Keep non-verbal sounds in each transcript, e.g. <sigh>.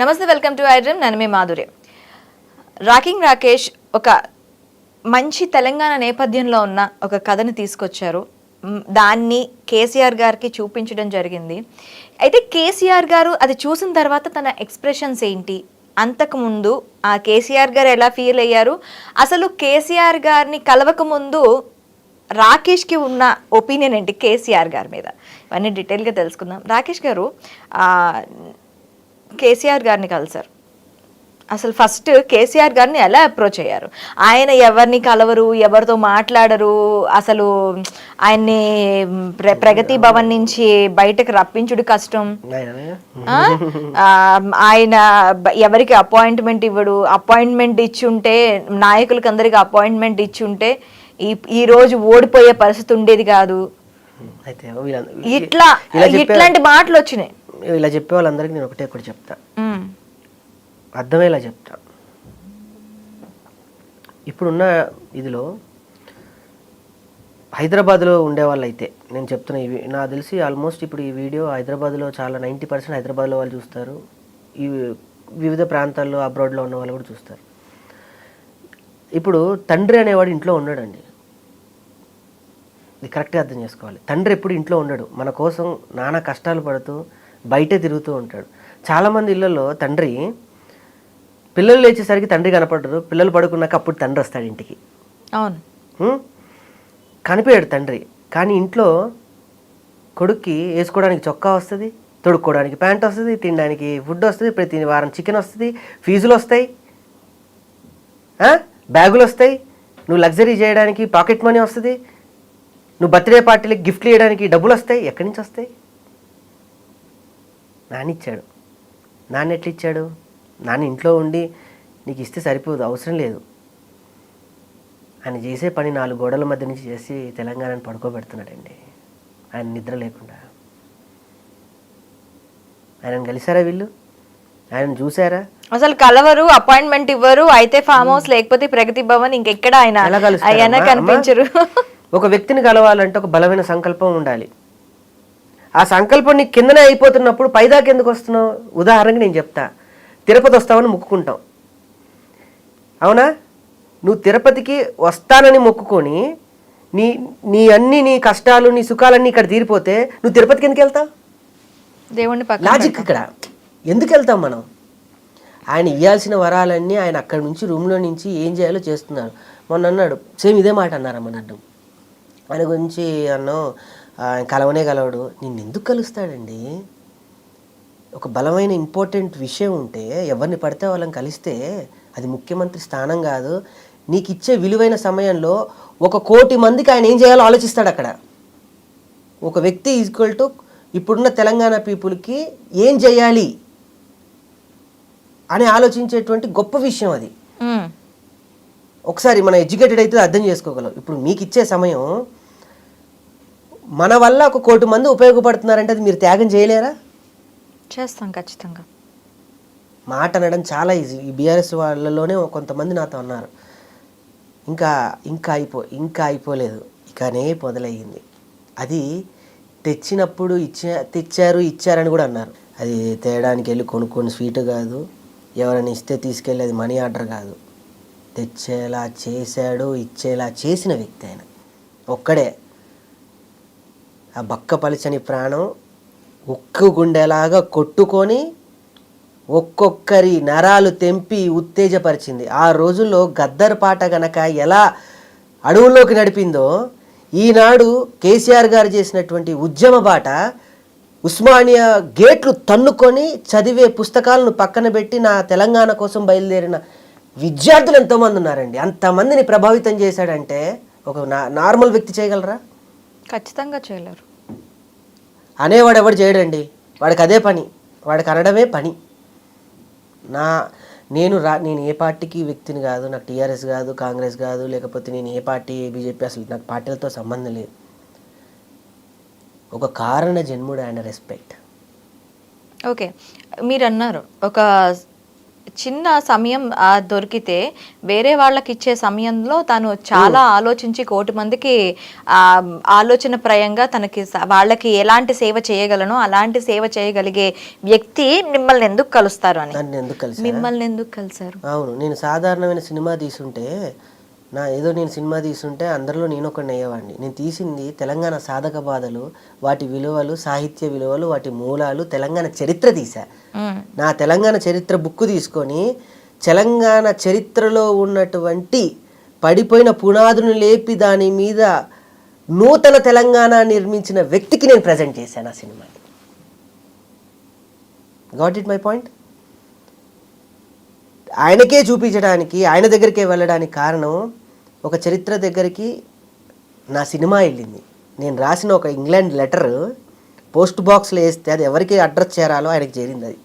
నమస్తే welcome to iDream నేను మీ Madhuri. Rocking Rakesh ఒక మంచి తెలంగాణ నేపథ్యంలో ఉన్న ఒక కథని తీసుకొచ్చారు. దాన్ని కేసీఆర్ గారికి చూపించడం జరిగింది. అయితే కేసీఆర్ గారు అది చూసిన తర్వాత తన ఎక్స్ప్రెషన్స్ ఏంటి? అంతకుముందు ఆ కేసీఆర్ గారు ఎలా ఫీల్ అయ్యారు? అసలు కేసీఆర్ గారిని కలవక ముందు రాకేష్కి ఉన్న ఒపీనియన్ ఏంటి? కేసీఆర్ గారి మీద. ఇవన్నీ డీటెయిల్గా తెలుసుకుందాం. రాకేష్ గారు కేసీఆర్ గారిని కలిసారు అసలు ఫస్ట్ కేసీఆర్ గారిని ఎలా అప్రోచ్ అయ్యారు? ఆయన ఎవరిని కలవరు ఎవరితో మాట్లాడరు అసలు ఆయన్ని ప్ర ప్రగతి భవన్ నుంచి బయటకు రప్పించుడు కష్టం. ఆయన? ఎవరికి అపాయింట్మెంట్ ఇవ్వడు. అపాయింట్మెంట్ ఇచ్చుంటే నాయకులకి అందరికి అపాయింట్మెంట్ ఇచ్చుంటే ఈ ఈ రోజు ఓడిపోయే పరిస్థితి ఉండేది కాదు. ఇట్లా ఇట్లాంటి మాటలు వచ్చినాయి. ఇలా చెప్పే వాళ్ళందరికీ నేను ఒకటే ఒకటి చెప్తా. అర్థమయ్యేలా చెప్తా. ఇప్పుడున్న ఇదిలో హైదరాబాద్లో ఉండేవాళ్ళు అయితే నేను చెప్తున్నా ఇవి నాకు తెలిసి ఆల్మోస్ట్ ఇప్పుడు ఈ వీడియో హైదరాబాద్లో చాలా నైంటీ పర్సెంట్ హైదరాబాద్లో వాళ్ళు చూస్తారు. ఈ వివిధ ప్రాంతాల్లో అబ్రాడ్లో ఉన్న వాళ్ళు కూడా చూస్తారు. ఇప్పుడు తండ్రి అనేవాడు ఇంట్లో ఉన్నాడండి ఇది కరెక్ట్గా అర్థం చేసుకోవాలి. తండ్రి ఎప్పుడు ఇంట్లో ఉండడు. మన కోసం నానా కష్టాలు పడుతూ బయటే తిరుగుతూ ఉంటాడు. చాలామంది ఇళ్ళల్లో తండ్రి పిల్లలు లేచేసరికి తండ్రి కనపడరు పిల్లలు పడుకున్నాక అప్పుడు తండ్రి వస్తాడు ఇంటికి. అవును? కనిపించాడు తండ్రి. కానీ ఇంట్లో కొడుక్కి వేసుకోవడానికి చొక్కా వస్తుంది తొడుక్కోవడానికి ప్యాంట్ వస్తుంది తినడానికి ఫుడ్ వస్తుంది ప్రతి వారం చికెన్ వస్తుంది ఫీజులు వస్తాయి? బ్యాగులు వస్తాయి. నువ్వు లగ్జరీ చేయడానికి పాకెట్ మనీ వస్తుంది. నువ్వు బర్త్డే పార్టీలకు గిఫ్ట్లు ఇవ్వడానికి డబ్బులు వస్తాయి. ఎక్కడి నుంచి వస్తాయి? నాన్న ఇచ్చాడు నాన్న ఎట్లా ఇచ్చాడు నాన్న ఇంట్లో ఉండి నీకు ఇస్తే సరిపోదు అవసరం లేదు. ఆయన చేసే పని నాలుగు గోడల మధ్య నుంచి చేసి తెలంగాణను పడుకోబెడుతున్నాడండి. ఆయన నిద్ర లేకుండా. ఆయనను కలిసారా వీళ్ళు? ఆయన చూసారా? అసలు కలవరు అపాయింట్మెంట్ ఇవ్వరు అయితే ఫామ్ హౌస్ లేకపోతే ప్రగతి భవన్ ఇంకెక్కడ ఆయన? ఆయన కనిపించరు. ఒక వ్యక్తిని కలవాలంటే ఒక బలమైన సంకల్పం ఉండాలి. ఆ సంకల్పం నీకు కిందనే అయిపోతున్నప్పుడు పైదాకా ఎందుకు వస్తున్నావు? ఉదాహరణకి నేను చెప్తా. తిరుపతి వస్తామని మొక్కుకుంటాం. అవునా? నువ్వు తిరుపతికి వస్తానని మొక్కుకొని నీ నీ అన్ని నీ కష్టాలు నీ సుఖాలన్నీ ఇక్కడ తీరిపోతే నువ్వు తిరుపతికి ఎందుకు వెళ్తావు? దేవుణ్ణి లాజిక్ ఇక్కడ. ఎందుకు వెళ్తాం మనం? ఆయన ఇవ్వాల్సిన వరాలన్నీ ఆయన అక్కడి నుంచి రూమ్లో నుంచి ఏం చేయాలో చేస్తున్నారు మొన్న అన్నాడు సేమ్ ఇదే మాట అన్నారమ్మ నన్ను ఆయన గురించి అన్నో ఆయన కలవనే కలవడు. నిన్ను ఎందుకు కలుస్తాడండి? ఒక బలమైన ఇంపార్టెంట్ విషయం ఉంటే ఎవరిని పడితే వాళ్ళని కలిస్తే అది ముఖ్యమంత్రి స్థానం కాదు. నీకు ఇచ్చే విలువైన సమయంలో ఒక కోటి మందికి ఆయన ఏం చేయాలో ఆలోచిస్తాడు అక్కడ. ఒక వ్యక్తి ఈక్వల్ టు ఇప్పుడున్న తెలంగాణ పీపుల్కి ఏం చేయాలి అని ఆలోచించేటువంటి గొప్ప విషయం అది. ఒకసారి మన ఎడ్యుకేటెడ్ అయితే అర్థం చేసుకోగలం. ఇప్పుడు మీకు ఇచ్చే సమయం మన వల్ల ఒక కోటి మంది ఉపయోగపడుతున్నారంటే అది మీరు త్యాగం చేయలేరా? చేస్తాం ఖచ్చితంగా. మాట అనడం చాలా ఈజీ. ఈ బీఆర్ఎస్ వాళ్ళలోనే కొంతమంది నాతో అన్నారు ఇంకా ఇంకా అయిపో ఇంకా అయిపోలేదు. ఇకనే మొదలయ్యింది అది తెచ్చినప్పుడు ఇచ్చే తెచ్చారు ఇచ్చారని కూడా అన్నారు. అది తేయడానికి వెళ్ళి కొనుక్కొని స్వీట్ కాదు. ఎవరైనా ఇస్తే తీసుకెళ్ళి అది మనీ ఆర్డర్ కాదు. తెచ్చేలా చేశాడు ఇచ్చేలా చేసిన వ్యక్తి ఆయన. ఒక్కడే. ఆ బక్క పలిచని ప్రాణం ఉక్కు గుండెలాగా కొట్టుకొని ఒక్కొక్కరి నరాలు తెంపి ఉత్తేజపరిచింది. ఆ రోజుల్లో గద్దర్ పాట గనక ఎలా అడవుల్లోకి నడిపిందో ఈనాడు కేసీఆర్ గారు చేసినటువంటి ఉద్యమ బాట ఉస్మానియా గేట్లు తన్నుకొని చదివే పుస్తకాలను పక్కన పెట్టి నా తెలంగాణ కోసం బయలుదేరిన విద్యార్థులు ఎంతోమంది ఉన్నారండి. అంతమందిని ప్రభావితం చేశాడంటే ఒక నా నార్మల్ వ్యక్తి చేయగలరా? ఖచ్చితంగా చేయలేరు. అనేవాడు ఎవడు చేయడండి? వాడికి అదే పని. వాడికి అనడమే పని. నా నేను రా నేను ఏ పార్టీకి వ్యక్తిని కాదు నాకు టీఆర్ఎస్ కాదు కాంగ్రెస్ కాదు లేకపోతే నేను ఏ పార్టీ బీజేపీ అసలు నాకు పార్టీలతో సంబంధం లేదు. ఒక కారణ జన్ముడు అండ్ రెస్పెక్ట్. ఓకే. మీరు అన్నారు ఒక చిన్న సమయం దొరికితే వేరే వాళ్ళకి ఇచ్చే సమయంలో తను చాలా ఆలోచించి కోటి మందికి ఆ, ఆలోచన ప్రయంగా తనకి వాళ్ళకి ఎలాంటి సేవ చేయగలనో అలాంటి సేవ చేయగలిగే వ్యక్తి మిమ్మల్ని ఎందుకు కలుస్తారు అని. నన్ను ఎందుకు కలిసి మిమ్మల్ని ఎందుకు కలిసారు అవును నేను సాధారణమైన సినిమా తీసుంటే నా ఏదో నేను సినిమా తీసుంటే అందరిలో నేను ఒకడిని అయ్యేవాడిని. నేను తీసింది తెలంగాణ సాధక బాధలు వాటి విలువలు సాహిత్య విలువలు వాటి మూలాలు తెలంగాణ చరిత్ర తీసా. నా తెలంగాణ చరిత్ర బుక్ తీసుకొని తెలంగాణ చరిత్రలో ఉన్నటువంటి పడిపోయిన పునాదును లేపి దాని మీద నూతన తెలంగాణ నిర్మించిన వ్యక్తికి నేను ప్రజెంట్ చేశాను ఆ సినిమాని గాట్ ఇట్ మై పాయింట్ ఆయనకే చూపించడానికి ఆయన దగ్గరికే వెళ్ళడానికి కారణం ఒక చరిత్ర దగ్గరికి నా సినిమా వెళ్ళింది. నేను రాసిన ఒక ఇంగ్లాండ్ లెటర్ పోస్ట్ బాక్స్లో వేస్తే అది ఎవరికి అడ్రస్ చేరాలో ఆయనకి చేరింది అది.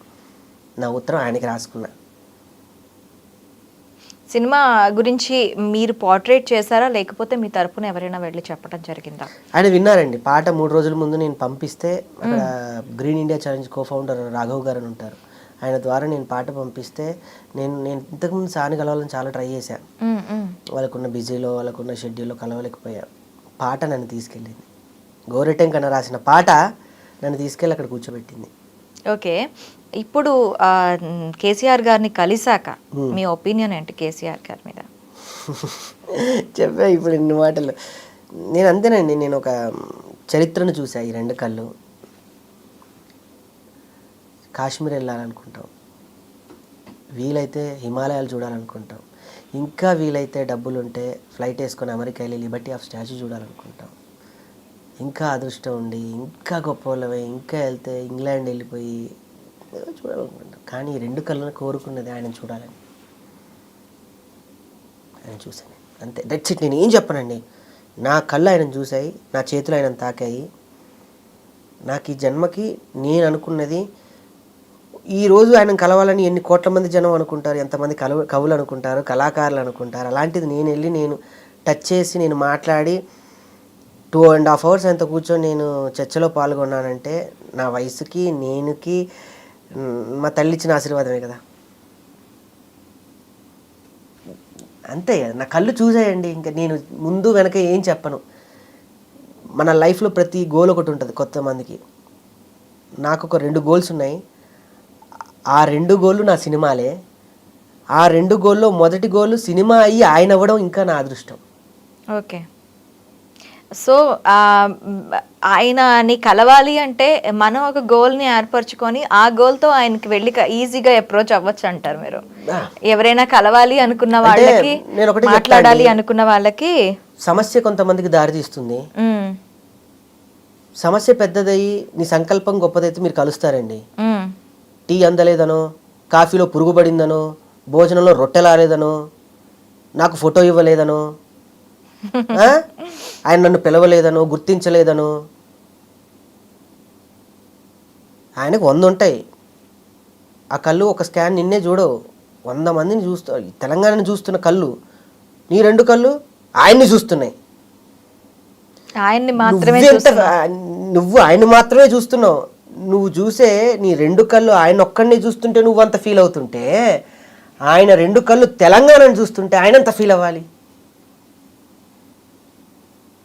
నా ఉత్తరం ఆయనకి రాసుకున్నా. సినిమా గురించి మీరు పోర్ట్రేట్ చేశారా? లేకపోతే మీ తరపున ఎవరైనా వెళ్ళి చెప్పడం జరిగిందా? ఆయన విన్నారండి. పాట మూడు రోజుల ముందు నేను పంపిస్తే అక్కడ green India challenge co founder Raghav గారు అని ఉంటారు. ఆయన ద్వారా నేను పాట పంపిస్తే నేను నేను ఇంతకుముందు సాని కలవాలని చాలా ట్రై చేశాను. వాళ్ళకున్న బిజీలో వాళ్ళకున్న షెడ్యూల్లో కలవలేకపోయా. పాట నన్ను తీసుకెళ్ళింది. గోరెటెంకన్న రాసిన పాట నన్ను తీసుకెళ్ళి అక్కడ కూర్చోబెట్టింది. ఓకే. ఇప్పుడు కేసీఆర్ గారిని కలిసాక మీ ఒపీనియన్ ఏంటి కేసీఆర్ గారి మీద? <laughs> చెప్పా ఇప్పుడు ఇన్ని మాటలు. నేను అంతేనండి నేను ఒక చరిత్రను చూసా ఈ రెండు కళ్ళు. కాశ్మీర్ వెళ్ళాలనుకుంటాం. వీలైతే హిమాలయాలు చూడాలనుకుంటాం. ఇంకా వీలైతే డబ్బులు ఉంటే ఫ్లైట్ వేసుకొని అమెరికా వెళ్ళి లిబర్టీ ఆఫ్ స్టాచ్యూ చూడాలనుకుంటాం. ఇంకా అదృష్టం ఉండి ఇంకా గొప్ప వాళ్ళమై ఇంకా వెళ్తే ఇంగ్లాండ్ వెళ్ళిపోయి చూడాలనుకుంటాం. కానీ రెండు కళ్ళను కోరుకున్నది ఆయన చూడాలని. ఆయన చూశాను. అంతే. దట్స్ ఇట్ నేను ఏం చెప్పనండి? నా కళ్ళు ఆయన చూశాయి నా చేతులు ఆయన తాకాయి. నాకు ఈ జన్మకి నేను అనుకున్నది ఈ రోజు ఆయన కలవాలని ఎన్ని కోట్ల మంది జనం అనుకుంటారు ఎంతమంది కలవ కవులు అనుకుంటారు కళాకారులు అనుకుంటారు అలాంటిది నేను వెళ్ళి నేను టచ్ చేసి నేను మాట్లాడి టూ అండ్ హాఫ్ అవర్స్ ఎంత కూర్చొని నేను చర్చలో పాల్గొన్నానంటే నా వయసుకి నేనుకి మా తల్లి ఇచ్చిన ఆశీర్వాదమే కదా. అంతే కదా నా కళ్ళు చూసేయండి ఇంకా నేను ముందు వెనక ఏం చెప్పను. మన లైఫ్లో ప్రతి గోల్ ఒకటి ఉంటుంది కొంతమందికి నాకు ఒక రెండు గోల్స్ ఉన్నాయి. ఆ రెండు గోళ్ళు నా సినిమాలే. ఆ రెండు గోల్లో మొదటి గోలు సినిమా అయ్యి ఆయన అవ్వడం ఇంకా నా అదృష్టం. ఓకే. సో ఆ, మ్, ఆయనని కలవాలి అంటే మనం ఒక గోల్ని ఏర్పరచుకొని ఆ గోల్తో ఆయనకి వెళ్ళి ఈజీగా అప్రోచ్ అవ్వచ్చు అంటారు మీరు. ఎవరైనా కలవాలి అనుకున్న వాళ్ళకి నేను ఒకటి చెప్తా మాట్లాడాలి. అనుకున్న వాళ్ళకి సమస్య కొంతమందికి దారితీస్తుంది సమస్య పెద్దదయ్యి నీ సంకల్పం గొప్పదైతే మీరు కలుస్తారండి. టీ అందలేదనో కాఫీలో పురుగు పడిందనో భోజనంలో రొట్టెలాలేదనో నాకు ఫోటో ఇవ్వలేదనో? ఆయన నన్ను పిలవలేదనో గుర్తించలేదనో ఆయనకు వంద ఉంటాయి ఆ కళ్ళు ఒక స్కాన్ నిన్నే చూడవు వంద మందిని చూస్తూ తెలంగాణని చూస్తున్న కళ్ళు. నీ రెండు కళ్ళు ఆయన్ని చూస్తున్నాయి. ఆయన్ని మాత్రమే నువ్వు ఆయన మాత్రమే చూస్తున్నావు. నువ్వు చూసే నీ రెండు కళ్ళు ఆయన ఒక్కడిని చూస్తుంటే నువ్వు అంత ఫీల్ అవుతుంటే ఆయన రెండు కళ్ళు తెలంగాణను చూస్తుంటే ఆయన అంత ఫీల్ అవ్వాలి?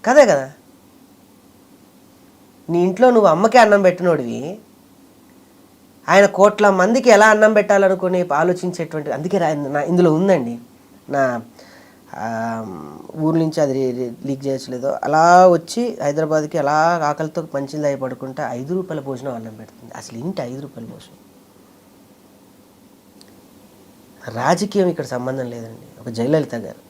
కదే కదా? నీ ఇంట్లో నువ్వు అమ్మకే అన్నం పెట్టినోడివి. ఆయన కోట్ల మందికి ఎలా అన్నం పెట్టాలనుకుని ఆలోచించేటువంటి అందుకే రా- నా ఇందులో ఉందండి. నా ఊరి నుంచి అది లీక్ చేయట్లేదో అలా వచ్చి హైదరాబాద్కి అలా ఆకలితో మంచిది అయి పడుకుంటే ఐదు రూపాయల భోజనం అన్నం పెడుతుంది. అసలు ఇంటి ఐదు రూపాయల భోజనం. రాజకీయం ఇక్కడ సంబంధం లేదండి. ఒక జయలలిత గారు.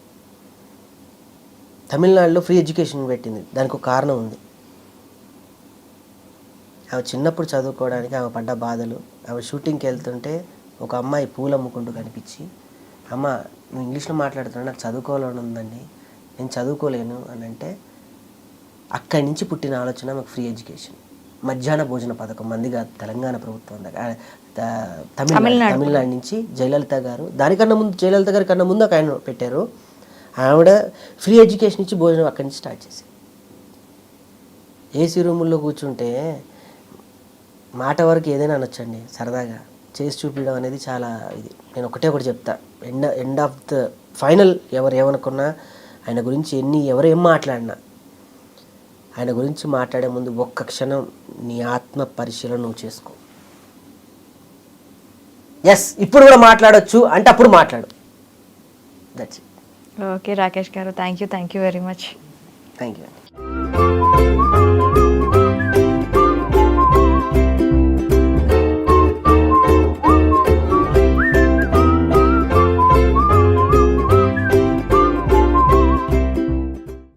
తమిళనాడులో ఫ్రీ ఎడ్యుకేషన్ పెట్టింది. దానికి ఒక కారణం ఉంది. ఆమె చిన్నప్పుడు చదువుకోవడానికి ఆమె పడ్డ బాధలు ఆమె షూటింగ్కి వెళ్తుంటే ఒక అమ్మాయి పూలు అమ్ముకుంటూ కనిపించి అమ్మ నువ్వు ఇంగ్లీష్లో మాట్లాడుతున్నా నాకు చదువుకోవాలని ఉందండి. నేను చదువుకోలేను అని అంటే అక్కడి నుంచి పుట్టిన ఆలోచన మాకు ఫ్రీ ఎడ్యుకేషన్ మధ్యాహ్న భోజన పథకం మందిగా తెలంగాణ ప్రభుత్వం దగ్గర తమిళనాడు తమిళనాడు. నుంచి జయలలిత గారు దానికన్నా ముందు జయలలిత గారి కన్నా ముందు ఒక ఆయన పెట్టారు. ఆవిడ ఫ్రీ ఎడ్యుకేషన్ ఇచ్చి భోజనం అక్కడి నుంచి స్టార్ట్ చేసింది. ఏసీ రూముల్లో కూర్చుంటే మాట వరకు ఏదైనా అనొచ్చండి సరదాగా. చేసి చూపించడం అనేది చాలా ఇది. నేను ఒకటే ఒకటి చెప్తా. End end of the final ఎవరు ఏమనుకున్నా ఆయన గురించి ఎన్ని ఎవరు ఏం మాట్లాడినా ఆయన గురించి మాట్లాడే ముందు ఒక్క క్షణం నీ ఆత్మ పరిశీలన నువ్వు చేసుకో. ఎస్ ఇప్పుడు కూడా మాట్లాడొచ్చు అంటే అప్పుడు మాట్లాడు. దట్స్ ఓకే రాకేష్ గారు thank you thank you very much thank you